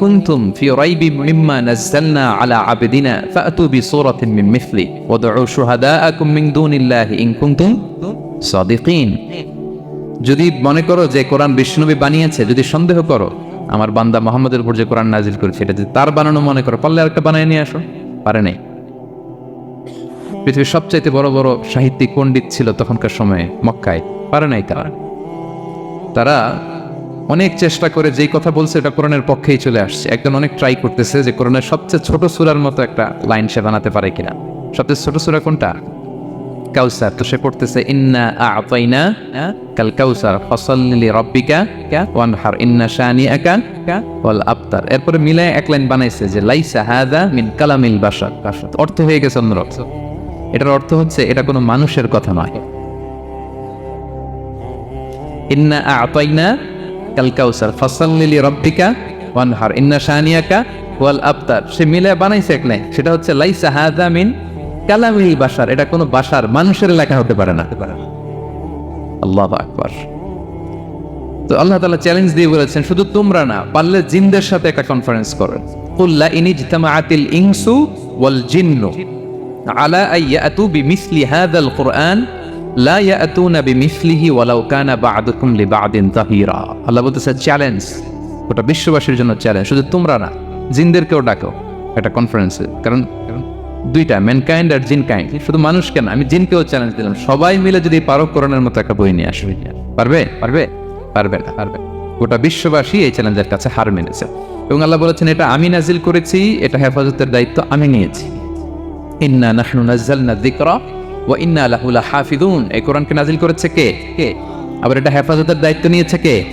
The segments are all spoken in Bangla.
কুনতুম ফি রাইবি মিম্মা আলা আবদিনা ফাতু মিন মিথলি ওয়াদউ শুহাদাআকুম মিন দুনিল্লাহি ইন কুনতুম সাদিকিন। যদি মনে করো যে কোরআন বিষ্ণুনবী বানিয়েছে, যদি সন্দেহ করো, আমার বান্দা মোহাম্মদের উপর যে কোরআন নাজিল করেছে, এটা যদি তার বানানো মনে করো, পারলে আরেকটা বানিয়ে নিয়ে আসো। পারে নাই। পৃথিবীর সবচাইতে বড় বড় সাহিত্যিক পণ্ডিত ছিল তখনকার সময়ে মক্কায়। পারে নাই তারা? তারা অনেক চেষ্টা করে যেই কথা বলছে, এটা কোরআনের পক্ষেই চলে আসছে। একজন অনেক ট্রাই করতেছে যে কোরআনের সবচেয়ে ছোট সুরার মতো একটা লাইন সে বানাতে পারে কিনা। সবচেয়ে ছোট সুরা কোনটা? কাউসার। তো সে পড়তেছে, ইন্না কাল কাউসার রব্বিকা ওয়ানহার, ইন্না শানিআকা ওয়াল আবতার। এরপরে মিলায় এক লাইন বানাইছে যে, লাইসা হাদা মিন কালামিল বাশার। অর্থ হয়ে গেছে অন্যরকম এটার অর্থ হচ্ছে, এটা কোনো মানুষের কথা নয়। ইন্না আতাইনা কাল কাউসার রব্বিকা ওয়ানহার, ইন্না শানিয়াকা ওয়াল সে মিলে বানাইছে এক লাইন সেটা হচ্ছে লাইসা হাদা মিন কালামিল বাসার এটা কোনো বাসার মানুষের লেখা হতে পারে না। আল্লাহ আকবার। তো আল্লাহ তাআলা চ্যালেঞ্জ দিয়ে বলেছেন, শুধু তোমরা না, পারলে জিনদের সাথে একটা কনফারেন্স করো। কুল্লা ইনি জিতামাআতিল ইনসু ওয়াল জিন্নু আলা আইয়াতু বিমিসলি হাদাল কুরআন লা ইয়াতুনা বিমিসলিহি ওয়ালাউ কানা বা'দুকুম লিবা'দিন যাহিরা আল্লাহ বলতেছে চ্যালেঞ্জ ওটা বিশ্ববাসীর জন্য চ্যালেঞ্জ শুধু তোমরা না, জিনদেরকেও ডাকো একটা কনফারেন্সে কারণ দুইটা ম্যানকাইন্ড আর জিন কাইন্ড শুধু মানুষ কেন, আমি জিনকেও চ্যালেঞ্জ দিলাম। সবাই মিলে যদি পারো করোনার মতো একটা বই নিয়ে আসবে পারবে? পারবে? পারবে না, পারবে গোটা বিশ্ববাসী এই চ্যালেঞ্জের কাছে হার মেনেছে। এবং আল্লাহ বলেছেন, এটা আমি নাজিল করেছি, এটা হেফাজতের দায়িত্ব আমি নিয়েছি। ইন্না নাহনু নাজ্জালনা যিকরা ওয়া ইন্না লাহু লাহাফিজুন এই কোরআনকে নাজিল করেছে কে? কে? আবার এটা হেফাজতের দায়িত্ব নিয়েছে কে?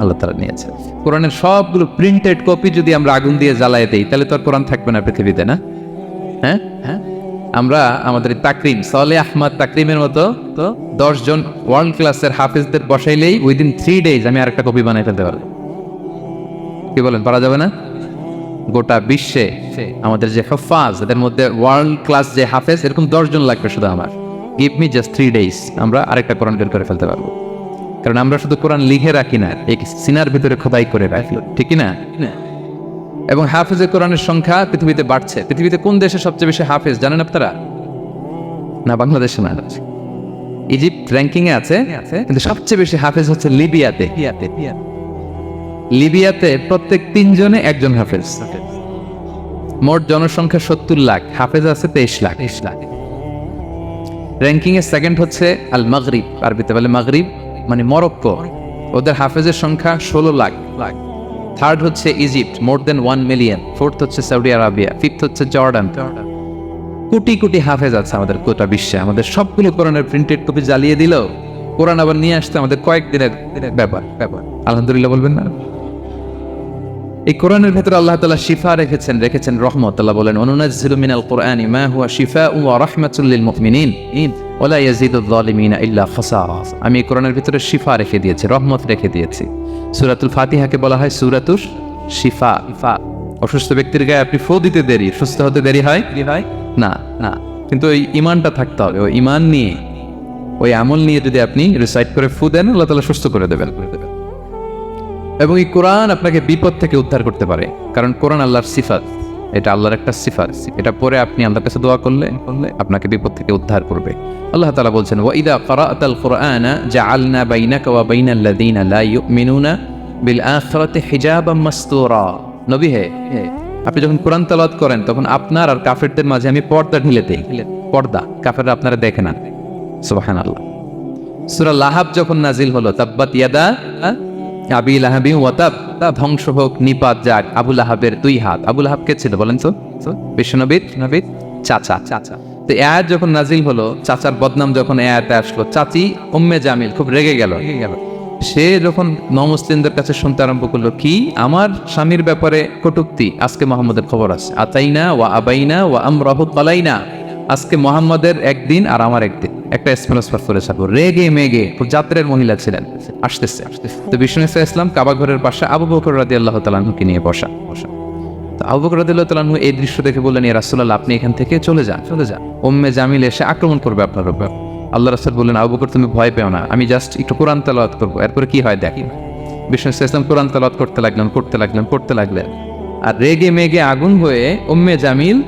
আল্লাহ তাআলা নিয়েছে। কোরআনের সবগুলো প্রিন্টেড কপি যদি আমরা আগুন দিয়ে জ্বালায় দেই, তাহলে তো আর কোরআন থাকবে না পৃথিবীতে, না? হ্যাঁ? হ্যাঁ? আমরা আমাদের তাকরিম, সলে আহমদ তাকরিমের মতো তো দশজন ওয়ার্ল্ড ক্লাসের হাফিজদের বসাইলেই উইদিন থ্রি ডেজ আমি আরেকটা কপি বানাই ফেলতে পারব। কি বলেন, পারা যাবে না? গোটা বিশ্বে আমাদের যে হফাজ এদের মধ্যে ওয়ার্ল্ড ক্লাস যে হাফেজ এরকম দশজন লাগবে শুধু আমার। Give me just three days আমরা আরেকটা কোরআন বের করে ফেলতে পারব। কারণ আমরা শুধু কোরআন লিখে রাখি না এই সিনার ভিতরে খোদাই করে রাখি ঠিক না? এবং হাফেজে কোরআনের সংখ্যা পৃথিবীতে বাড়ছে। পৃথিবীতে কোন দেশে সবচেয়ে বেশি হাফেজ জানেন আপনারা? না বাংলাদেশে না। ইজিপ্ট র্যাঙ্কিং এ আছে। কিন্তু সবচেয়ে বেশি হাফেজ হচ্ছে লিবিয়াতে। লিবিয়াতে প্রত্যেক তিনজনে একজন হাফেজ। মোট জনসংখ্যা সত্তর লাখ, হাফেজ আছে তেইশ লাখ। তেইশ লাখ র্যাঙ্কিং এ সেকেন্ড হচ্ছে আল মাগরিব, আরবিতে বলে মাগরিব মানে মরক্কো। ওদের হাফেজের সংখ্যা ষোলো লাখ। লাখ থার্ড হচ্ছে Egypt more than one million fourth হচ্ছে সৌদি আরবিয়া ফিফথ হচ্ছে জর্ডান কোটি কোটি হাফেজ আছে আমাদের গোটা বিশ্বে। আমাদের সবগুলো কোরআনের প্রিন্টেড কপি জ্বালিয়ে দিল। কোরআন আবার নিয়ে আসতে আমাদের কয়েকদিনের ব্যাপার ব্যাপার। আলহামদুলিল্লাহ বলবেন না? এই কোরআনের ভেতরে আল্লাহ তালা শিফা রেখেছেন রেখেছেন রহমত। আল্লাহ বলেন অনুনাজ্জিলু মিনাল কুরআনি মা হুয়া শিফাউ ওয়া রাহমাতুল লিল মুমিনিন। ওয়ালা ইয়াজিদুল যালিমিনা ইল্লা খাসারা আমি কোরআনের ভিতরে শিফা রেখে দিয়েছি, রহমত রেখে দিয়েছি। সূরাতুল ফাতিহাকে বলা হয় সূরাতুর শিফা। ইফা অসুস্থ ব্যক্তির গায়ে আপনি ফু দিতে দেরি, সুস্থ হতে দেরি হয়? না না। কিন্তু ওই ইমানটা থাকতে হবে, ওই ইমান নিয়ে, ওই আমল নিয়ে যদি আপনি রিসাইড করে ফু দেন, আল্লাহ তাআলা সুস্থ করে দেবেন করে দেবেন। এবং এই কোরআন আপনাকে বিপদ থেকে উদ্ধার করতে পারে। কারণ কোরআন আল্লাহর সিফাত। এটা আল্লাহর একটা সিফাত এটা পরে আপনি আল্লাহর কাছে দোয়া করলে করলে আপনাকে বিপদ থেকে উদ্ধার করবে। আল্লাহ তালা বলছেন ওয়া ইদা ক্রাআতাল কুরআনা জাআলনা বাইনাকা ওয়া বাইনাল্লাযীনা লা ইউমিনুনা বিল আখিরাতি হিজাবাম মাসতুরা। নবী হে, আপনি যখন কোরআন তেলাওয়াত করেন, তখন আপনার আর কাফেরদের মাঝে আমি পর্দা ঢিলে দেই। পর্দা, কাফেররা আপনারা দেখে না। সুবহানাল্লাহ। সূরা লাহাব যখন নাজিল হলো, তাব্বাত ইয়াদা আবি লাহাবি ওয়াতাব তা ধ্বংস হোক নিপাত যাক। আবুল লাহাবের দুই হাত। আবু লাহাব কে ছিল বলেন তো? বিশ্বনবীর? নবীর চাচা। চাচা। তো এ আয়াত যখন নাজিল হলো চাচার বদনাম যখন এ আয়াতে আসলো চাচি উম্মে জামিল খুব রেগে গেল। রেগে গেল। সে যখন নমুসলিমদের কাছে শুনতে আরম্ভ করল কি? আমার স্বামীর ব্যাপারে কটুক্তি? আজকে মোহাম্মদের খবর আছে। আতাইনা ওয়া আবাইনা ওয়া আমরাহু তালাইনা। আজকে মোহাম্মদের একদিন আর আমার একদিন। একটা স্পেলস্পার করে ছাড়বো রেগে মেগে যাত্রের মহিলা ছিলেন। আসতেছে। আসতেছে তো বিষ্ণু ইসা ইসলাম কাবা ঘরের পাশে আবু বকর রাদি আল্লাহ তালাহুকে নিয়ে বসা। বসা তো আবু বকর রাদি আল্লাহ তালাহু এই দৃশ্য দেখে বললেন, ইয়া রাসূলুল্লাহ, আপনি এখান থেকে চলে যান। চলে যান। উম্মে জামিল এসে আক্রমণ করবে আপনার উপর। আল্লাহ রাসূল বললেন, আবু বকর, তুমি ভয় পেও না। আমি জাস্ট একটু কোরআন তেলাওয়াত করব। এরপরে কি হয় দেখি। বিষ্ণু ইসলাম কোরআন তালাত করতে লাগলেন করতে লাগলেন করতে লাগলেন। আর রেগে মেগে আগুন হয়ে উম্মে জামিল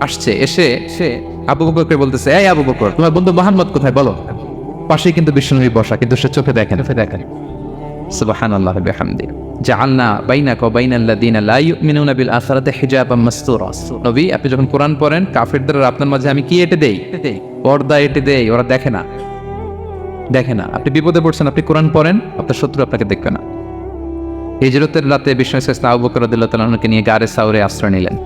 আসছে। এসে সে আবু বকরকে বলতেছে এই আবু বকর তোমার বন্ধু মোহাম্মদ কোথায়? বলো। পাশেই কিন্তু বিষ্ণুনবী বসা কিন্তু সে চোখে দেখেন। চোখে দেখেন। সুবহানাল্লাহ বিহামদি। জাআলনা বাইনাকা ওয়া বাইনাল্লাযিনা লা ইউমিনুনা বিল আখিরাতি হিজাবাম মাসতুরা। নবী আপনি যখন কোরআন পড়েন কাফিরদের আপনার মাঝে আমি কি এটে দেই? পর্দা এটে দেই ওরা দেখে না। দেখে না। আপনি বিপদে পড়ছেন আপনি কোরআন পড়েন আপনার শত্রু আপনাকে দেখবে না। হিজরতের রাতে বিষ্ণু ইসলাম আবু বকর রাদিয়াল্লাহু তাআলাকে নিয়ে গারে সাউরে আশ্রয় নিলেন।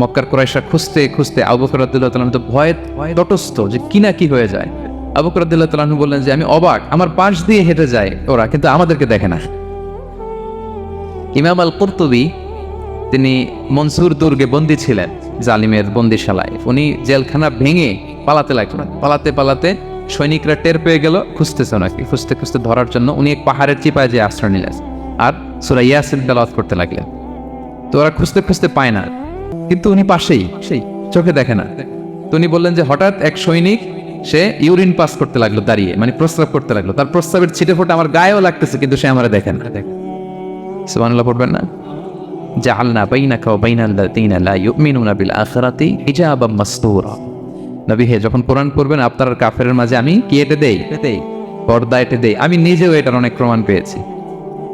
মক্কার কুরাইশরা খুঁজতে খুঁজতে আবু বকর রাদিয়াল্লাহু তো ভয়ে তটস্থ যে কি না কি হয়ে যায়। আবু বকর রাদিয়াল্লাহু বললেন যে, আমি অবাক, আমার পাশ দিয়ে হেঁটে যায় ওরা, কিন্তু আমাদেরকে দেখে না। ইমাম আল কুরতুবি তিনি মনসুর দুর্গে বন্দী ছিলেন, জালিমের বন্দিশালায়। উনি জেলখানা ভেঙে পালাতে লাগলেন। পালাতে পালাতে সৈনিকরা টের পেয়ে গেল, খুঁজতেছে ওনাকে। খুঁজতে খুঁজতে ধরার জন্য উনি এক পাহাড়ের চিপায় যে আশ্রয় নিলেন। আর সুরা ইয়াসিন তেলাওয়াত করতে লাগলেন। তো ওরা খুঁজতে খুঁজতে পায় না। কিন্তু উনি পাশেই, সেই, চোখে দেখে না। তো উনি বললেন যে হঠাৎ এক সৈনিক, সে ইউরিন পাস করতে লাগল দাঁড়িয়ে মানে প্রস্রাব করতে লাগল। তার প্রস্রাবের ছিটে ফোটে আমার গায়েও লাগতেছে, কিন্তু সে আমার দেখে না। পড়বেন না? লা বিল মাসতুরা। নবী হে, যখন কোরআন পড়বেন, আপনার আর কাফেরের মাঝে আমি কি এটে দেই? দেই পর্দা এটে দেই। আমি নিজেও এটার অনেক প্রমাণ পেয়েছি।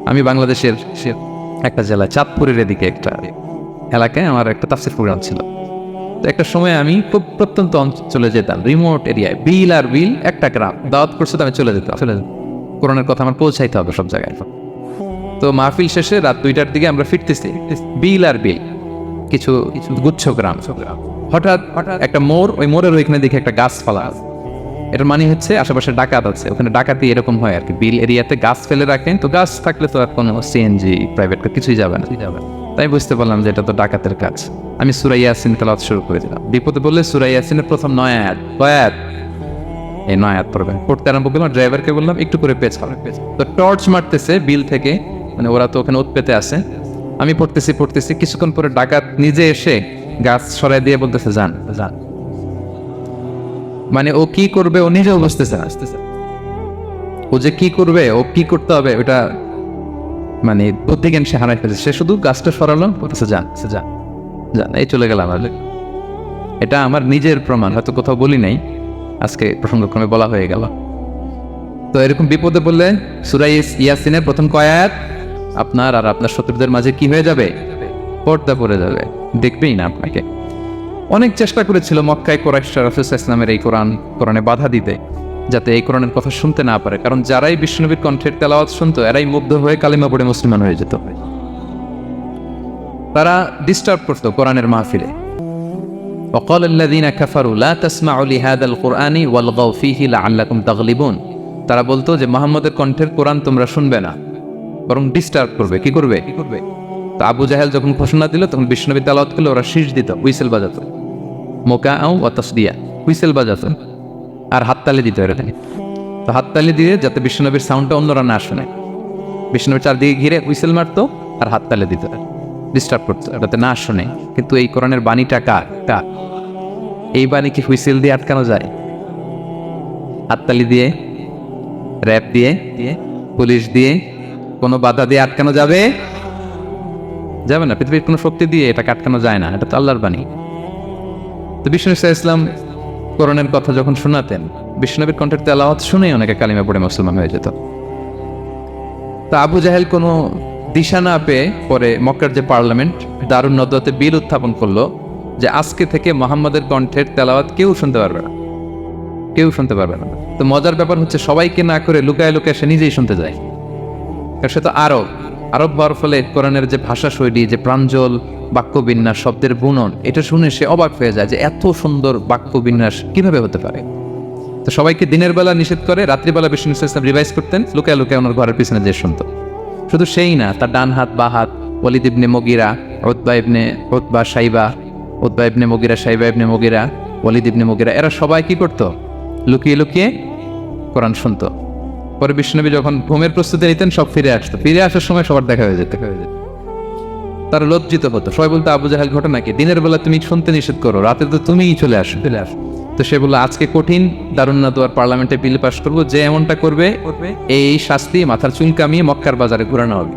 আমি বাংলাদেশের একটা জেলা চাঁদপুরের এদিকে একটা এলাকায় আমার একটা তাফসির প্রোগ্রাম ছিল। তো একটা সময় আমি খুব প্রত্যন্ত চলে যেতাম রিমোট এরিয়ায় বিল আর বিল, একটা গ্রাম। দাওয়াত করছে তো আমি চলে যেতাম চলে যেতাম। কোরআনের কথা আমার পৌঁছাইতে হবে সব জায়গায় তো মাহফিল শেষে রাত দুইটার দিকে আমরা ফিরতেছি, বিল আর বিল, কিছু গুচ্ছ গ্রাম। হঠাৎ হঠাৎ একটা মোড় ওই মোড়ের ওইখানে দেখে একটা গাছ ফালা আছে। এটার মানে হচ্ছে আশেপাশে ডাকাত আছে, ওখানে ডাকাতি এরকম হয় আর কি। বিল এরিয়াতে গাছ ফেলে রাখেন, তো গাছ থাকলে তো আর কোনো সিএনজি প্রাইভেট কিছুই যাবে না যাবে না। তাই বুঝতে পারলাম যে এটা তো ডাকাতের কাজ। আমি সুরাই ইয়াসিন তেলাওয়াত শুরু করে দিলাম। বিপদে বললে সুরাই ইয়াসিনের প্রথম নয় আয়াত। কয় আয়াত? এই নয় আয়াত পড়বেন। পড়তে আরম্ভ করলাম, ড্রাইভারকে বললাম, একটু করে পেছ তো টর্চ মারতেছে বিল থেকে। মানে ওরা তো ওখানে উৎপেতে আছে। আমি পড়তেছি পড়তেছি। কিছুক্ষণ পরে ডাকাত নিজে এসে গাছ সরাই দিয়ে বলতেছে, যান যান। মানে ও কি করবে ও নিজেও বুঝতেছে না। ও যে কি করবে, ও কি করতে হবে, ওটা মানে বুদ্ধিজ্ঞান সে হারাই ফেলেছে। সে শুধু গাছটা সরালো, বলতেছে যান সে যান যান এই চলে গেলাম আর। এটা আমার নিজের প্রমাণ, হয়তো কোথাও বলি নাই, আজকে প্রসঙ্গক্রমে বলা হয়ে গেল। তো এরকম বিপদে বললে সুরাই ইয়াসিনের প্রথম কয়াত আপনার আর আপনার শত্রুদের মাঝে কি হয়ে যাবে? পর্দা পড়ে যাবে। দেখবেই না আপনাকে। অনেক চেষ্টা করেছিল মক্কায় কোরাইশা রফিস ইসলামের এই কোরআন, কোরআনে বাধা দিতে। যাতে এই কোরআনের কথা শুনতে না পারে কারণ যারাই বিষ্ণুনবীর কণ্ঠের তেলাওয়াত শুনতো এরাই মুগ্ধ হয়ে কালিমা পড়ে মুসলমান হয়ে যেত তারা ডিস্টার্ব করতো কোরআনের মাহফিলে وقال الذين كفروا لا تسمعوا لهذا القرآن والغوا فيه لعلكم تغلبون তারা বলতো যে মোহাম্মদের কণ্ঠের কোরআন তোমরা শুনবে না বরং ডিস্টার্ব করবে কি করবে কি করবে তো আবু জাহেল যখন ঘোষণা দিল তখন বিষ্ণবী তালাওয়াত করলে ওরা শীষ দিত হুইসেল বাজাতো মোকা আও ওয়াতাস দিয়া হুইসেল বাজাতো আর হাততালি দিতে দিত এখানে তো হাততালি দিয়ে যাতে বিষ্ণনবীর সাউন্ডটা অন্যরা না শুনে। বিষ্ণনবীর চারদিকে ঘিরে হুইসেল মারতো আর হাততালি দিতে দিত ডিস্টার্ব করতো, যাতে না শুনে। কিন্তু এই কোরআনের বাণীটা কার? কার? এই বাণী কি হুইসেল দিয়ে আটকানো যায়? হাততালি দিয়ে র্যাপ দিয়ে পুলিশ দিয়ে কোনো বাধা দিয়ে আটকানো যাবে? যাবে না। পৃথিবীর কোনো শক্তি দিয়ে এটা আটকানো যায় না। এটা তো আল্লাহর বাণী। তো বিষ্ণু ইসা ইসলাম করণের কথা যখন শোনাতেন, বিষ্ণনবীর কণ্ঠের তেলাওয়াত শুনেই অনেকে কালিমা পড়ে মুসলমান হয়ে যেত। তা আবু জাহেল কোনো দিশা না পেয়ে পরে মক্কার যে পার্লামেন্ট, দারুণ নদতে বিল উত্থাপন করল যে আজকে থেকে মোহাম্মদের কণ্ঠের তেলাওয়াত কেউ শুনতে পারবে না। কেউ শুনতে পারবে না। তো মজার ব্যাপার হচ্ছে সবাইকে না করে লুকায় লুকায় সে নিজেই শুনতে যায়। সে তো আরব। আরব হওয়ার ফলে কোরআনের যে ভাষা শৈলী, যে প্রাঞ্জল বাক্য বিন্যাস শব্দের বুনন, এটা শুনে সে অবাক হয়ে যায় যে এত সুন্দর বাক্য বিন্যাস কীভাবে হতে পারে? তো সবাইকে দিনের বেলা নিষেধ করে রাত্রিবেলা বিষ্ণু ইসলাম রিভাইজ করতেন, লুকায় লুকায় ওনার ঘরের পিছনে যে শুনতো। শুধু সেই না, তার ডান হাত, বা হাত ওলিদ ইবনে মগিরা ওতবা ইবনে ওতবা সাইবা ওতবা ইবনে মগিরা, সাইবা ইবনে মগিরা ওলিদ ইবনে মগিরা, এরা সবাই কি করতো? লুকিয়ে লুকিয়ে কোরআন শুনতো। পরে বিষ্ণুনবী যখন ঘুমের প্রস্তুতি নিতেন সব ফিরে আসতো। ফিরে আসার সময় সবার দেখা হয়ে যেত হয়ে যেত। তারা লজ্জিত হতো। সবাই বলতো আবু জাহেল ঘটনা কি? দিনের বেলা তুমি শুনতে নিষেধ করো রাতে তো তুমিই চলে আসো। চলে আসো। তো সে বলল আজকে কঠিন দারুন্না আর পার্লামেন্টে বিল পাস করব। যে এমনটা করবে এই শাস্তি মাথার চুল কামিয়ে মক্কার বাজারে ঘুরানো হবে।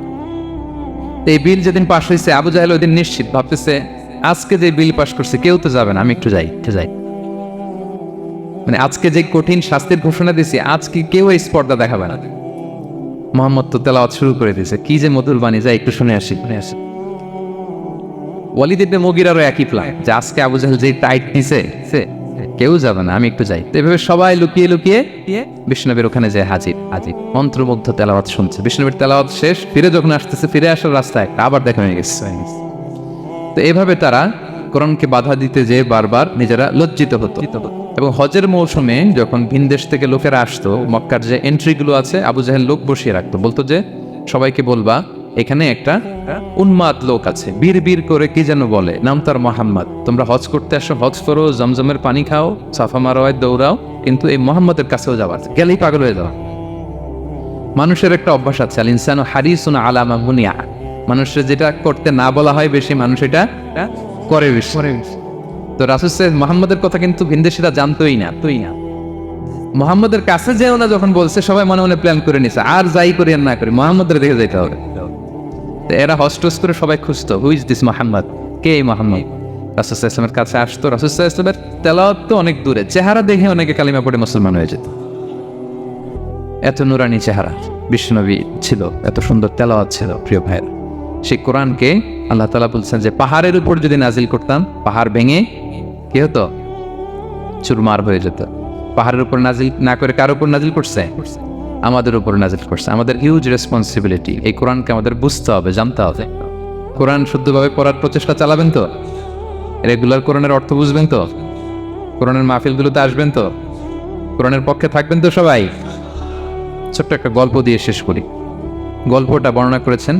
এই বিল যেদিন পাশ হয়েছে আবু জাহেল ওই দিন নিশ্চিত ভাবতেছে আজকে যে বিল পাস করছে কেউ তো যাবে না আমি একটু যাই একটু যাই। মানে আজকে যে কঠিন শাস্তির ঘোষণা দিছি, আজকে কেউ এই স্পর্ধা দেখাবে না। মোহাম্মদ তো তেলাওয়াত শুরু করে দিয়েছে। কি যে মধুর বাণী যায় একটু শুনে আসি শুনে আসি। ওয়ালিদ ইবনে একই প্ল্যান যে আজকে আবু জাহেল যে টাইট নিছে, সে কেউ যাবে না, আমি একটু যাই। এভাবে সবাই লুকিয়ে লুকিয়ে বিষ্ণবীর ওখানে যায় হাজির হাজির। মন্ত্রমুগ্ধ তেলাওয়াত শুনছে। বিষ্ণবীর তেলাওয়াত শেষ, ফিরে যখন আসতেছে, ফিরে আসার রাস্তায় আবার দেখা হয়ে গেছে। তো এভাবে তারা কোরআনকে বাধা দিতে যে বারবার নিজেরা লজ্জিত হতো। এবং হজের মৌসুমে যখন ভিন দেশ থেকে লোকেরা আসতো, মক্কার যে এন্ট্রিগুলো আছে, আবু জাহেল লোক বসিয়ে রাখতো। বলতো যে, সবাইকে বলবা, এখানে একটা উন্মাদ লোক আছে বীর বীর করে কি যেন বলে, নাম তার মোহাম্মদ। তোমরা হজ করতে আসো, হজ করো, জমজমের পানি খাও, সাফা মারোয় দৌড়াও, কিন্তু এই মোহাম্মদের কাছেও যাওয়ার গেলেই পাগল হয়ে যাওয়া। মানুষের একটা অভ্যাস আছে, আল ইনসান হারিসুন আলামা মুনিয়া। মানুষের যেটা করতে না বলা হয়, বেশি মানুষ এটা করে বেশি। তো রাসুল সাহেব মোহাম্মদের কথা কিন্তু ভিনদেশিরা জানতোই না, তুই না। মোহাম্মদের কাছে যেও না যখন বলছে, সবাই মনে মনে প্ল্যান করে নিছে, আর যাই করি আর না করি মোহাম্মদের দেখে যেতে হবে। তো এরা হস্টস করে সবাই খুঁজতো হু ইজ দিস মোহাম্মদ কে এই মোহাম্মদ? রাসুসাহ ইসলামের কাছে আসতো রাসুসাহ ইসলামের তেলাওয়াত তো অনেক দূরে, চেহারা দেখে অনেকে কালিমা পড়ে মুসলমান হয়ে যেত। এত নুরানি চেহারা বিষ্ণবী ছিল, এত সুন্দর তেলাওয়াত ছিল, প্রিয় ভাইয়ের। সেই কোরআনকে আল্লাহ তালা বলছেন যে, পাহাড়ের উপর যদি নাজিল করতাম, পাহাড় ভেঙে কি হতো? চুরমার হয়ে যেত। পাহাড়ের উপর নাজিল না করে কার উপর নাজিল করছে? আমাদের উপর নাজিল করছে। আমাদের হিউজ রেসপন্সিবিলিটি এই কোরআনকে আমাদের বুঝতে হবে, জানতে হবে। কোরআন শুদ্ধভাবে পড়ার প্রচেষ্টা চালাবেন তো? রেগুলার কোরআনের অর্থ বুঝবেন তো? কোরআনের মাহফিলগুলোতে আসবেন তো? কোরআনের পক্ষে থাকবেন তো সবাই? ছোট্ট একটা গল্প দিয়ে শেষ করি। গল্পটা বর্ণনা করেছেন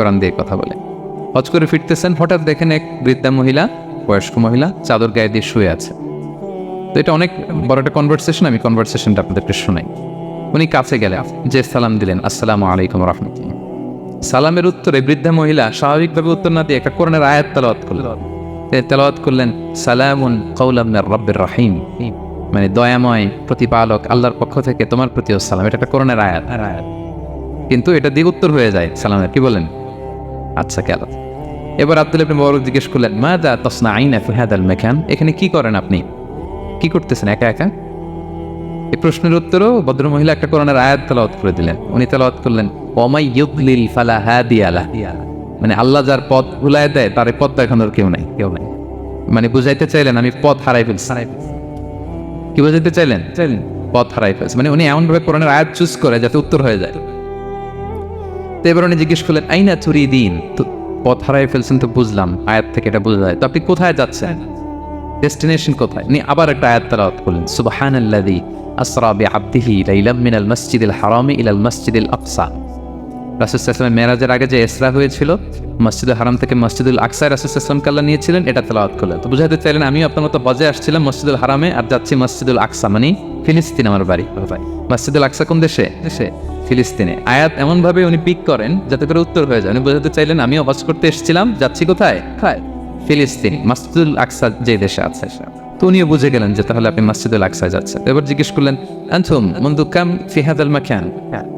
কোরআন দিয়ে কথা বলে। হজ করে ফিরতেছেন, হঠাৎ দেখেন এক বৃদ্ধা মহিলা, বয়স্ক মহিলা, চাদর গায়ে দিয়ে শুয়ে আছে। তো এটা অনেক বড় একটা কনভারসেশন আমি কনভারসেশনটা আপনাদেরকে শোনাই। উনি কাছে গেলেন যে সালাম দিলেন, আসসালামু আলাইকুম রহমতুল্লাহ। সালামের উত্তরে বৃদ্ধা মহিলা স্বাভাবিকভাবে উত্তর না দিয়ে একটা কোরআনের আয়াত তেলাওয়াত করলেন। তেলাওয়াত করলেন, সালামুন কৌলাম রব্বের রহিম। মানে দয়াময় প্রতিপালক আল্লাহর পক্ষ থেকে তোমার প্রতিও সালাম। এটা একটা কোরআনের আয়াত। কিন্তু এটা দিয়ে উত্তর হয়ে যায় সালামের। কি বলেন? আচ্ছা কেন এবার আব্দুল ইবনে মুবারক জিজ্ঞেস করলেন মা দা তসনা আইনা ফি হাদাল মেকান? এখানে কি করেন আপনি? কি করতেছেন, একা একা? এই প্রশ্নের উত্তরও ভদ্র মহিলা একটা কোরআনের আয়াত তালাওয়াত করে দিলেন। উনি তালাওয়াত করলেন, ওমাই ইউদলিল ফালা হাদিয়ালা মানে আল্লাহ যার পথ ভুলায় দেয়, তার পথ দেখানোর কেউ নাই কেউ নাই। মানে বুঝাইতে চাইলেন, আমি পথ হারাই ফেলছি। কি বুঝাইতে চাইলেন? চাইলেন পথ হারাই ফেলছে। মানে উনি এমনভাবে কোরআনের আয়াত চুজ করে যাতে উত্তর হয়ে যায়। তো এবার উনি জিজ্ঞেস করলেন, আইনা চুরি দিন? তো পথ হারাই ফেলছেন তো বুঝলাম, আয়াত থেকে এটা বোঝা যায়। তো আপনি কোথায় যাচ্ছেন? ডেস্টিনেশন কোথায়? উনি আবার একটা আয়াত বললেন করলেন, সুবহানাল্লাযী আসরা বিআবদিহি লাইলাম মিনাল মাসজিদিল হারামি ইলাল মাসজিদিল আকসা। রাসুসাল্লামের মেরাজের আগে যে এসরা হয়েছিল, মসজিদুল হারাম থেকে মসজিদুল আকসায় রাসুসাল্লামকে আল্লাহ নিয়েছিলেন, এটা তেলাওয়াত করলেন। তো বুঝাতে চাইলেন, আমিও আপনার মতো হজে আসছিলাম মসজিদুল হারামে আর যাচ্ছি মসজিদুল আকসা মানে ফিলিস্তিন আমার বাড়ি ভাই। মসজিদুল আকসা কোন দেশে? দেশে, ফিলিস্তিনে। আয়াত এমনভাবে উনি পিক করেন যাতে করে উত্তর হয়ে যায়। উনি বোঝাতে চাইলেন, আমিও হজ করতে এসেছিলাম, যাচ্ছি কোথায়? ফিলিস্তিন, মসজিদুল আকসা যে দেশে আছে তো উনিও বুঝে গেলেন যে তাহলে আপনি মসজিদুল আকসায় যাচ্ছেন। এবার জিজ্ঞেস করলেন আনথুম মন্দু কাম ফিহাদাল মাখান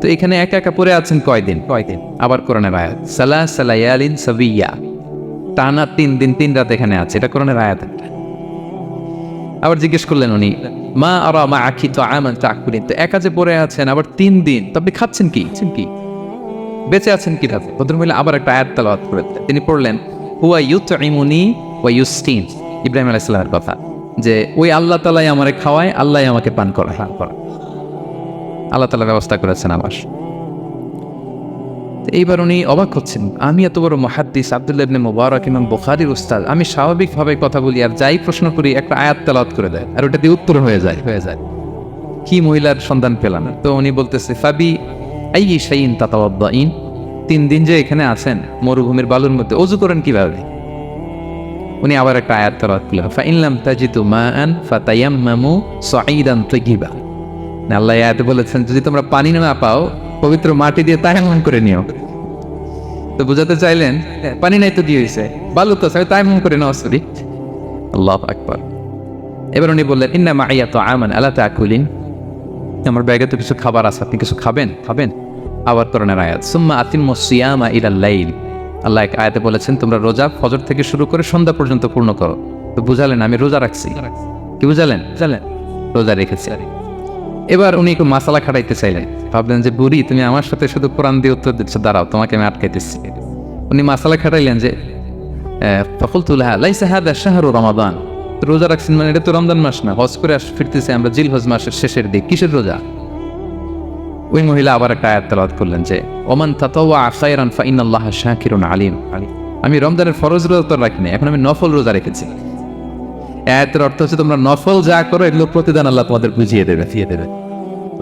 তো এখানে একা একা পড়ে আছেন কয়দিন? কয়দিন? আবার কোরআনের আয়াত সালা সালায়ালিন সাবিয়া। টানা তিন দিন তিন রাত এখানে আছে এটা কোরআনের আয়াত আবার জিজ্ঞেস করলেন উনি মা আর মা আখি তো আমান তাকুলিন? তো একা যে পড়ে আছেন আবার তিন দিন তো আপনি খাচ্ছেন কি? খাচ্ছেন কি? বেঁচে আছেন কি কীভাবে ভদ্রমহিলা আবার একটা আয়াত তালাওয়াত করে তিনি পড়লেন হুয়া ইউত ইমুনি ওয়া ইউস্টিন ইব্রাহিম আলাইসাল্লামের কথা। যে ওই আল্লাহ তালাই আমারে খাওয়ায় আল্লাহ আমাকে পান করায়। করায়। আল্লাহ তালা ব্যবস্থা করেছেন আমার। এইবার উনি অবাক হচ্ছেন। আমি এত বড় মহাদ্দিস আব্দুল্লাহ ইবনে মুবারক ইমাম বুখারীর উস্তাদ। আমি স্বাভাবিকভাবে কথা বলি আর যাই প্রশ্ন করি একটা আয়াত তেলাওয়াত করে দেয় আর ওটা দিয়ে উত্তর হয়ে যায়। হয়ে যায়। কি মহিলার সন্ধান পেলাম? তো উনি বলতেছে ফাবি আই শাইন তাতাওয়াদ্দাইন? তিন দিন যে এখানে আছেন মরুভূমির বালুর মধ্যে। অজু করেন কীভাবে? উনি আবার একটা আয়াত তেলাওয়াত করলেন ফাইনলাম তাজিতু মাআন ফাতায়াম্মামু সাঈদান তাইয়িবা আল্লাহ এই আয়াতে বলেছেন, যদি তোমরা পানি না পাও, পবিত্র মাটি দিয়ে তায়াম্মাম করে নিও। তো বুঝাতে চাইলেন পানি নাই তো দিয়ে হয়েছে বালু তো আছে তায়াম্মাম করে নাও সরি আল্লাহ আকবার। এবার উনি বললেন, ইন্না মাইয়া তো আমান আলা তাকুলিন। আমার ব্যাগে তো কিছু খাবার আছে, আপনি কিছু খাবেন? খাবেন? আবার করণের আয়াত, সুম্মা আতিম সিয়ামা ইলাল লাইল। আল্লাহ এক আয়াতে বলেছেন তোমরা রোজা ফজর থেকে শুরু করে সন্ধ্যা পর্যন্ত পূর্ণ করো। তো বুঝালেন আমি রোজা রাখছি। কি বুঝালেন? বুঝালেন। রোজা রেখেছি। এবার উনি একটু মাসালা খাটাইতে চাইলেন। ভাবলেন যে বুড়ি তুমি আমার সাথে শুধু কোরআন দিয়ে উত্তর দিচ্ছ দাঁড়াও তোমাকে আমি আটকাইতেছি। উনি মাসালা খাটাইলেন যে ফকুল তুলহা লাইসা হাদা শাহরু রমাদান। রোজা রাখছেন মানে এটা তো রমজান মাস না হজ করে আস ফিরতেছে আমরা জিল হজ মাসের শেষের দিক। কিসের রোজা? ওই মহিলা আবার একটা আয়াত করলেন যে, ওমান ফাইনাল্লাহ শাকিরুন আলিম। আমি রমজানের ফরজ রোজা তো রাখিনি এখন আমি নফল রোজা রেখেছি। আয়াতের অর্থ হচ্ছে তোমরা নফল যা করো এগুলো প্রতিদান আল্লাহ তোমাদের বুঝিয়ে দেবে ফিয়ে দেবে।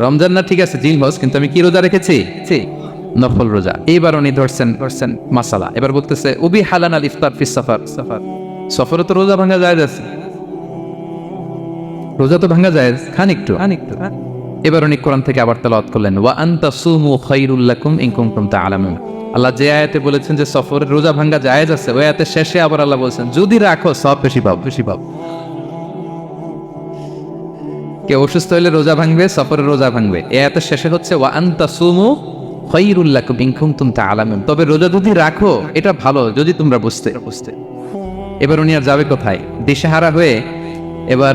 রমজান না ঠিক আছে, জিল হজ কিন্তু আমি কি রোজা রেখেছি? নফল রোজা। এইবার উনি ধরছেন ধরছেন মাসালা। এবার বলতেছে, উবি হালান আল ইফতার ফিস সফর। সফর। সফরে তো রোজা ভাঙা যায় যাচ্ছে রোজা তো ভাঙা যায় খান একটু খান একটু এবার উনি কোরআন থেকে আবার তেলাওয়াত করলেন, ওয়া আনতা সুমু খাইরুল লাকুম ইন কুনতুম তাআলামুন। আল্লাহ যে আয়াতে বলেছেন যে সফরের রোজা ভাঙা জায়েজ আছে, ওই আয়াতের শেষে আবার আল্লাহ বলেছেন, যদি রাখো, সব বেশি পাও বেশি পাও। কে অসুস্থ হলে রোজা ভাঙবে, সফরের রোজা ভাঙবে। এ আয়াতের শেষে হচ্ছে, ওয়া আনতা সুমু খাইরুল লাকুম ইন কুনতুম তাআলামুন। তবে রোজা যদি রাখো, এটা ভালো, যদি তোমরা বুঝতে বুঝতে। এবার উনি আর যাবে কোথায়? দিশেহারা হয়ে এবার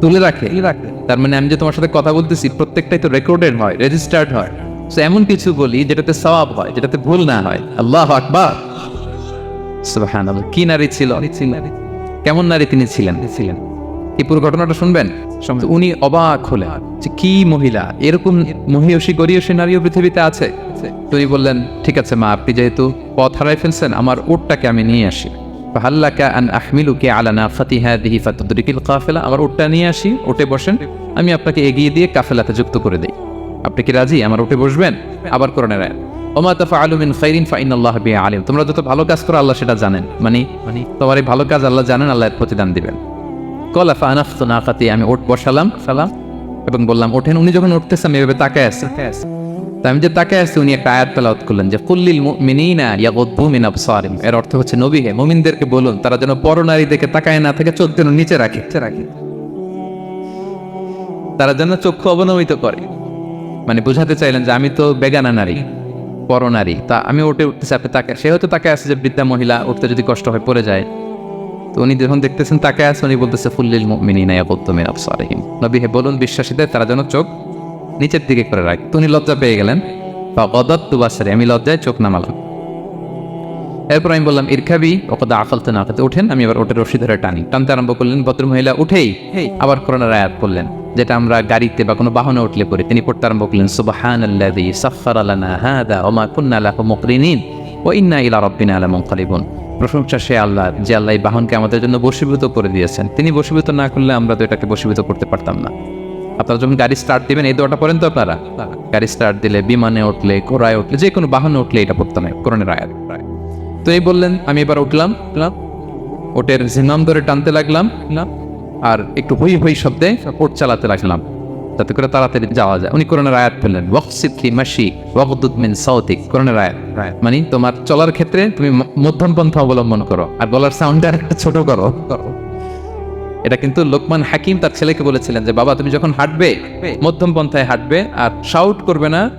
তুলে রাখে। তার মানে আমি যে তোমার সাথে কথা বলতেছি প্রত্যেকটাই তো রেকর্ডেড হয় রেজিস্টার্ড হয়। তো এমন কিছু বলি যেটাতে সওয়াব হয় যেটাতে ভুল না হয়। আল্লাহ আকবার। সুবহানাল্লাহ। কি নারী ছিল? কেমন নারী তিনি ছিলেন? ছিলেন এই পুরো ঘটনাটা শুনবেন? উনি অবাক হলেন যে কি মহিলা? এরকম মহিয়সী গরিয়সী নারীও পৃথিবীতে আছে? উনি বললেন ঠিক আছে মা আপনি যেহেতু পথ হারাই ফেলছেন আমার ওটটাকে আমি নিয়ে আসি। আমার নিয়ে আসি বসেন। আমি আপনাকে এগিয়ে দিয়ে কাফেলাতে যুক্ত করে দেই। আপনি কি রাজি? আমার বসবেন? আবার ফাইনাল্লাহ বি আলিম তোমরা যত ভালো কাজ করো, আল্লাহ সেটা জানেন। মানে মানে তোমার এই ভালো কাজ আল্লাহ জানেন, আল্লাহ প্রতিদান দিবেন। কলা আমি ওট বসালাম, সালাম, এবং বললাম, ওঠেন। উনি যখন উঠতেছে, আমি এভাবে তাকায় আছে। আমি যে তাকায় আছি উনি একটা আয়াত তেলাওয়াত করলেন যে কুল্লিল মুমিনিনা ইয়াগুদ্দু মিন আবসারিম। এর অর্থ হচ্ছে নবী হে মুমিনদেরকে বলুন তারা যেন পরনারী দেখে তাকায় না থাকে চোখ যেন নিচে রাখে। রাখে। তারা যেন চক্ষু অবনমিত করে। মানে বুঝাতে চাইলেন যে আমি তো বেগানা নারী পর নারী। তা আমি উঠে উঠতেছি আপনি তাকে সে হয়তো তাকে আছে যে বৃদ্ধা মহিলা উঠতে যদি কষ্ট হয় পড়ে যায়। তো উনি যখন দেখতেছেন তাকে আছে উনি বলতেছে ফুল্লিল মুমিনিনা ইয়াগুদ্দু মিন আবসারিহিম। নবী হে বলুন বিশ্বাসীদের তারা যেন চোখ নিচের দিকে করে রাখে। তো উনি লজ্জা পেয়ে গেলেন। বা গদত তুবাসারে আমি লজ্জায় চোখ নামালাম। এরপর আমি বললাম ইরখাবি ওকদা আকালতে না খাতে ওঠেন। আমি এবার ওটের রশি ধরে টানি। টানতে আরম্ভ করলেন ভদ্র মহিলা উঠেই আবার করোনার আয়াত করলেন যেটা আমরা গাড়িতে বা কোনো বাহনে উঠলে পড়ি। তিনি পড়তে আরম্ভ করলেন সুবাহান আল্লাযী সাখখারা লানা হাদা ওয়া মা কুন্না লাহু মুকরিনিন ওয়া ইন্না ইলা রাব্বিনা লামুনকালিবুন। প্রশংসা সে আল্লাহ যে আল্লাহ বাহনকে আমাদের জন্য বশীভূত করে দিয়েছেন। তিনি বশীভূত না করলে আমরা তো এটাকে বশীভূত করতে পারতাম না। আপনারা যখন গাড়ি স্টার্ট দিবেন, এই দোয়াটা পড়েন তো আপনারা? গাড়ি স্টার্ট দিলে বিমানে উঠলে, ঘোড়ায় উঠলে, যে কোনো বাহনে উঠলে এটা পড়তাম কোরআনের আয়াত। তো এই বললেন, আমি এবার উঠলাম ওটের জিনাম ধরে টানতে লাগলাম, আর একটু হই হই শব্দে ওট চালাতে লাগলাম, যাতে করে তাড়াতাড়ি যাওয়া যায়। উনি কোরআনের আয়াত ফেললেন ওয়াকসিদলি মাসি ওয়াকদুদ মিন সাউতিক কোরআনের আয়াত। মানে তোমার চলার ক্ষেত্রে তুমি মধ্যম পন্থা অবলম্বন করো, আর গলার সাউন্ডটা ছোট করো। এটা কিন্তু লোকমান হাকিম তার ছেলেকে বলেছিলেন যে, বাবা, তুমি যখন হাঁটবে, মধ্যম পন্থায় হাঁটবে আর শাউট করবে না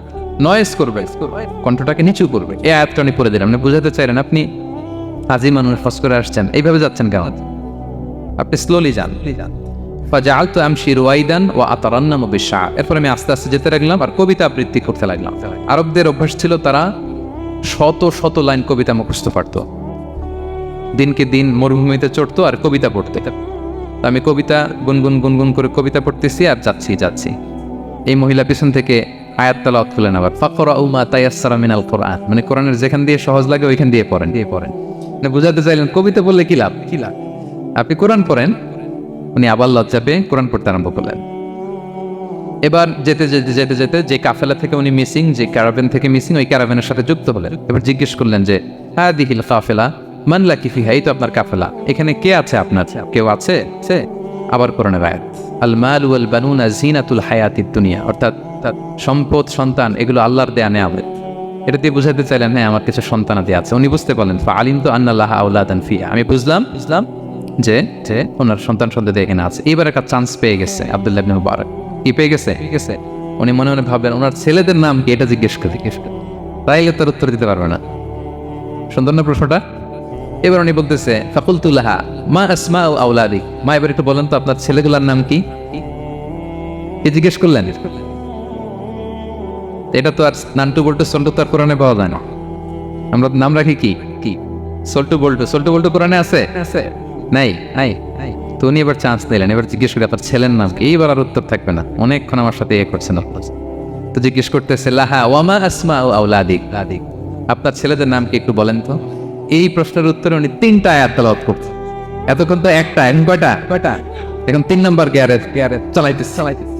নয়েস করবে, কণ্ঠটাকে নিচু করবে। এই আয়াতটা উনি পড়ে দিলাম। মানে বুঝাতে চাইলেন আপনি আজই মানুষ ফস করে আসছেন। এইভাবে যাচ্ছেন কেন? আপনি স্লোলি যান। আমশি রুয়াইদান ওয়া আতারান্নামু এরপর আমি আস্তে আস্তে যেতে লাগলাম আর কবিতা আবৃত্তি করতে লাগলাম। আরবদের অভ্যাস ছিল তারা শত শত লাইন কবিতা মুখস্থ পারত। দিনকে দিন মরুভূমিতে চড়তো আর কবিতা পড়তে। তো আমি কবিতা গুনগুন গুনগুন করে কবিতা পড়তেছি আর যাচ্ছি যাচ্ছি। এই মহিলা পিছন থেকে আয়াত তালাওয়াত আবার ফাকরা উমা তায়াসসারা মিনাল কোরআন। মানে কোরআনের যেখান দিয়ে সহজ লাগে, ওইখান দিয়ে পড়েন দিয়ে পড়েন। মানে বুঝাতে চাইলেন, কবিতা বললে কি লাভ? কি লাভ? আপনি কোরআন পড়েন, উনি আবার লজ্জা পেয়ে কোরআন পড়তে আরম্ভ করলেন। এবার যেতে যেতে যেতে যেতে যে কাফেলা থেকে উনি মিসিং, যে ক্যারাভেন থেকে মিসিং, ওই ক্যারাভেনের সাথে যুক্ত হলেন। এবার জিজ্ঞেস করলেন যে হ্যাঁ দিহিল কাফেলা? মানলা কিফি হাই তো আপনার কাফেলা। এখানে কে আছে আপনার? কেউ আছে? আছে আবার কোরআনের আয়াত আল মাল ওয়াল বানুনা জিনাতুল হায়াতিদ দুনিয়া। অর্থাৎ সম্পদ, সন্তান, এগুলো আল্লাহর দেয়া নেয়ামত। এটা দিয়ে বুঝাতে চাইলেন হ্যাঁ আমার কিছু সন্তানাদি আছে উনি বুঝতে পারলেন আলিম তো আন্নাল্লাহ আউলাদান ফিয়া আমি বুঝলাম বুঝলাম যে যে ওনার সন্তান সন্তান এখানে আছে। এবার একটা চান্স পেয়ে গেছে, আব্দুল্লাহ ইবনে মুবারক। কি পেয়ে গেছে? পেয়ে গেছে। উনি মনে মনে ভাবলেন, ওনার ছেলেদের নাম কি? এটা জিজ্ঞেস করে জিজ্ঞেস করে। তাইলে তার উত্তর দিতে পারবে না। সুন্দর না প্রশ্নটা? এবার উনি বলতেছে ফাকুলতুল্লাহা মা আসমা ও আউলাদি মা, এবার একটু বলেন তো, আপনার ছেলেগুলার নাম কি? জিজ্ঞেস করলেন? এটা তো আর নান্টু বল্টু, সল্টু তো আর কোরআনে পাওয়া যায় না। আমরা নাম রাখি কি? কি? সল্টু বল্টু। সল্টু বল্টু কোরআনে আছে? আছে নাই নাই। তো উনি এবার চান্স নিলেন। এবার জিজ্ঞেস করি, আপনার ছেলের নাম কি? এইবার আর উত্তর থাকবে না। অনেকক্ষণ আমার সাথে এ করছেন আপনার। তো জিজ্ঞেস করতেছে, লাহা ওয়ামা আসমা ও আউলাদিক আপনার ছেলেদের নাম কি একটু বলেন তো? এই প্রশ্নের উত্তরে উনি তিনটা আয়াত তালাওয়াত করছে। এতক্ষণ তো একটা এখন কয়টা? কয়টা? এখন তিন নম্বর গিয়ারে গিয়ারে চালাইতেছে। চালাইতেছে।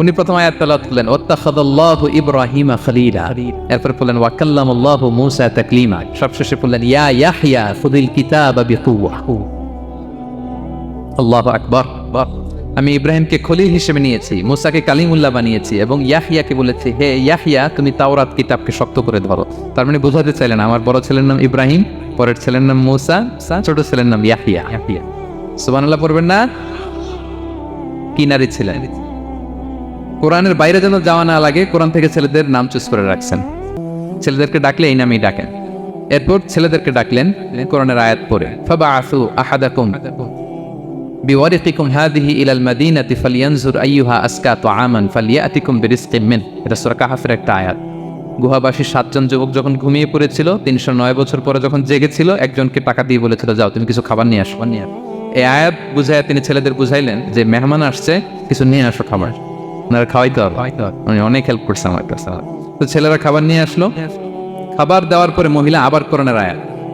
উনি প্রথম আয়াত তেলাওয়াত করলেন ওয়াত্তাখাদাল্লাহু ইব্রাহিমা খলিলা। এরপর বললেন ওয়াকাল্লামাল্লাহু মূসা তাকলিমা। সবশেষে বললেন ইয়া ইয়াহইয়া খুদিল কিতাবা বিকুওয়া। আল্লাহু আকবার। আমি ইব্রাহিমকে খলিল হিসেবে নিয়েছি মুসাকে কালিমুল্লাহ বানিয়েছি এবং ইয়াহিয়াকে বলেছি হে ইয়াহিয়া তুমি তাওরাত কিতাবকে শক্ত করে ধরো। তার মানে বোঝাতে চাইলেন আমার বড় ছেলের নাম ইব্রাহিম। পরের ছেলের নাম মুসা ছোট ছেলের নাম ইয়াহিয়া। ইয়াহিয়া সুবহানাল্লাহ পড়বেন না? কি নারী ছিলেন? কোরআনের বাইরে যেন যাওয়া না লাগে, কোরআন থেকে ছেলেদের নাম চুজ করে রাখছেন। ছেলেদেরকে ডাকলে এই নামেই ডাকেন। এরপর ছেলেদেরকে ডাকলেন, কোরআনের আয়াত পড়ে ফাবা আসু আহাদাকুম বিওয়ারিকিকুম হাদিহি ইলাল আয়াত। গুহাবাসী সাতজন যুবক যখন ঘুমিয়ে পড়েছিল তিনশো নয় বছর পরে যখন জেগেছিল একজনকে টাকা দিয়ে বলেছিল যাও তুমি কিছু খাবার নিয়ে আসো নিয়ে এ এই আয়াত বুঝাইয়া তিনি ছেলেদের বুঝাইলেন যে মেহমান আসছে কিছু নিয়ে আসো খাবার। ওনারা খাওয়াইতে হবে। উনি অনেক হেল্প করছে আমার কাছে। তো ছেলেরা খাবার নিয়ে আসলো। খাবার দেওয়ার পরে মহিলা আবার করোনার আয়াত।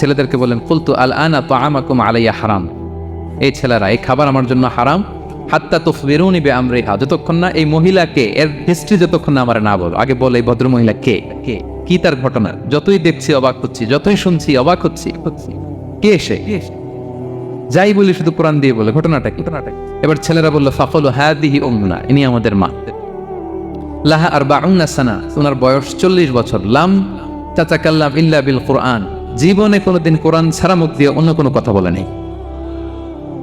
ছেলেদেরকে বললেন ফুলতু আল আনা তো আমাকুম আলাইয়া হারাম। এই ছেলেরা, এই খাবার আমার জন্য হারাম। হাত্তা তো বেরুনি বে আমরিহা যতক্ষণ না এই মহিলাকে, এর হিস্ট্রি যতক্ষণ না আমার না বলো, আগে বল এই ভদ্র মহিলা কে? কে? কি তার ঘটনা? যতই দেখছি অবাক হচ্ছি, যতই শুনছি অবাক হচ্ছি। কে সে? যাই বলি শুধু কোরআন দিয়ে বলে, ঘটনাটা কি? ঘটনাটা এবার ছেলেরা বলল, ফাফল হাদিহি উম্মুনা, ইনি আমাদের মা। লাহা আর বাউন্না সানা ওনার বয়স চল্লিশ বছর। লাম চাচাকাল্লাম ইল্লা বিল কোরআন। জীবনে কোনোদিন কোরআন ছাড়া মুখ দিয়ে অন্য কোনো কথা বলে নেই।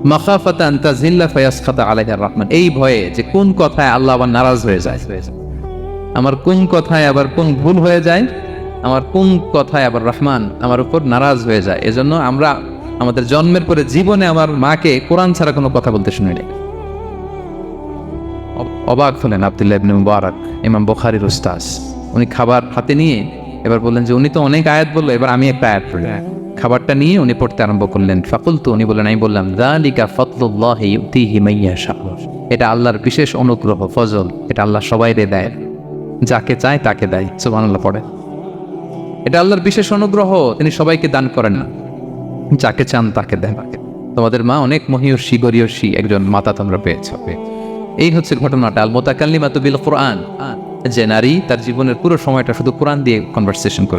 মাখাফাতা আন্তা জিল্লা ফায়াস খাতা আলাইহার রহমান। এই ভয়ে যে কোন কথায় আল্লাহ আবার নারাজ হয়ে যায়? আমার কোন কথায় আবার কোন ভুল হয়ে যায়? আমার কোন কথায় আবার রহমান আমার উপর নারাজ হয়ে যায়? এজন্য আমরা আমাদের জন্মের পরে জীবনে আমার মাকে কোরআন ছাড়া কোনো কথা বলতে শুনি নাই। অবাক হলেন আব্দুল্লাহ ইবনে মুবারক, ইমাম বুখারীর উস্তাজ উনি খাবার হাতে নিয়ে এবার বললেন যে উনি তো অনেক আয়াত বলল এবার আমি একটা আয়াত পড়ি। খাবারটা নিয়ে উনি পড়তে আরম্ভ করলেন। ফাকুল তো উনি বললেন আমি বললাম যালিকা ফতলুল্লাহ ইউতিহি মাইয়াশা এটা আল্লাহর বিশেষ অনুগ্রহ ফজল। এটা আল্লাহ সবাইরে দেয়। যাকে চায় তাকে দেয়। সুবহানাল্লাহ পড়ে এটা আল্লাহর বিশেষ অনুগ্রহ তিনি সবাইকে দান করেন না। যাকে চান তাকে দেন। তোমাদের মা অনেক মহিয়সী গরিয়সী একজন মাতা তোমরা পেয়েছ। এই হচ্ছে ঘটনাটা। আল মোতাকাল্লিমাতু বিল কোরআন। যে নারী তার জীবনের পুরো সময়টা শুধু কোরআন দিয়ে কনভারসেশন করে